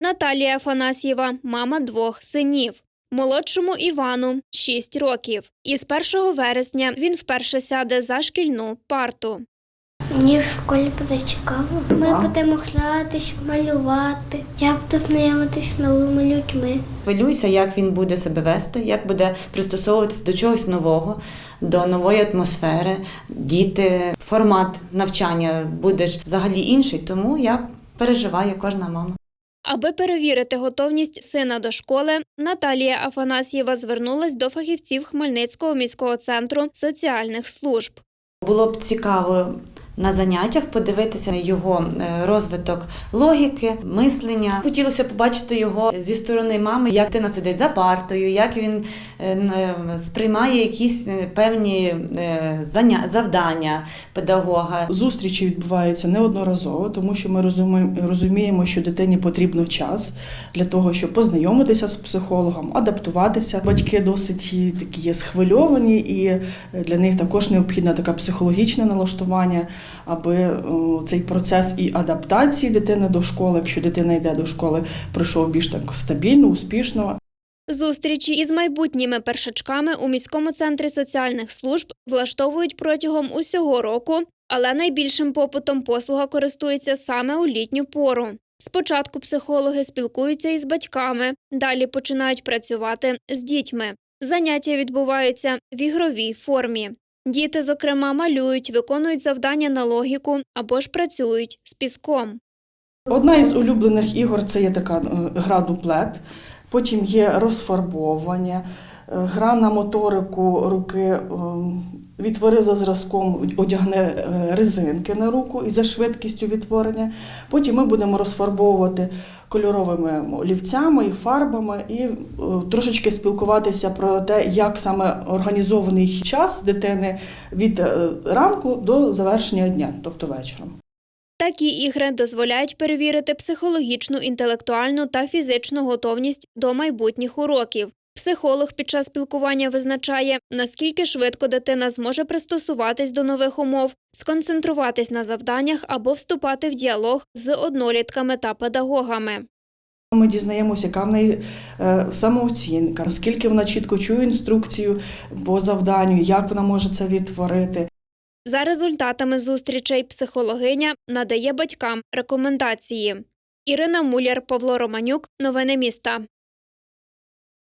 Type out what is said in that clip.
Наталія Афанасьєва, мама двох синів. Молодшому Івану 6 років. І з 1 вересня він вперше сяде за шкільну парту. Мені в школі буде цікаво. Ми будемо гратись, малювати. Я буду знайомитись з новими людьми. Хвилююся, як він буде себе вести, як буде пристосовуватися до чогось нового, до нової атмосфери. Діти, формат навчання буде взагалі інший, тому я переживаю, кожна мама. Аби перевірити готовність сина до школи, Наталія Афанасьєва звернулась до фахівців Хмельницького міського центру соціальних служб. Було б цікаво на заняттях подивитися його е, розвиток логіки, мислення. Хотілося побачити його зі сторони мами, як дитина сидить за партою, як він е, сприймає якісь е, певні е, завдання педагога. Зустрічі відбуваються неодноразово, тому що ми розуміємо, що дитині потрібно час для того, щоб познайомитися з психологом, адаптуватися. Батьки досить такі є схвильовані, і для них також необхідне таке психологічне налаштування, аби цей процес і адаптації дитини до школи, якщо дитина йде до школи, пройшов більш так стабільно, успішно. Зустрічі із майбутніми першачками у міському центрі соціальних служб влаштовують протягом усього року, але найбільшим попитом послуга користується саме у літню пору. Спочатку психологи спілкуються із батьками, далі починають працювати з дітьми. Заняття відбуваються в ігровій формі. Діти, зокрема, малюють, виконують завдання на логіку або ж працюють з піском. Одна із улюблених ігор це є така е, гра дуплет, потім є розфарбовування, е, гра на моторику руки, е, відтвори за зразком, одягне е, резинки на руку і за швидкістю відтворення. Потім ми будемо розфарбовувати кольоровими олівцями і фарбами і е, трошечки спілкуватися про те, як саме організований час дитини від е, ранку до завершення дня, тобто вечором. Такі ігри дозволяють перевірити психологічну, інтелектуальну та фізичну готовність до майбутніх уроків. Психолог під час спілкування визначає, наскільки швидко дитина зможе пристосуватись до нових умов, сконцентруватись на завданнях або вступати в діалог з однолітками та педагогами. Ми дізнаємося, яка в неї е, самооцінка, наскільки вона чітко чує інструкцію по завданню, як вона може це відтворити. За результатами зустрічей психологиня надає батькам рекомендації. Ірина Муляр, Павло Романюк. Новини міста.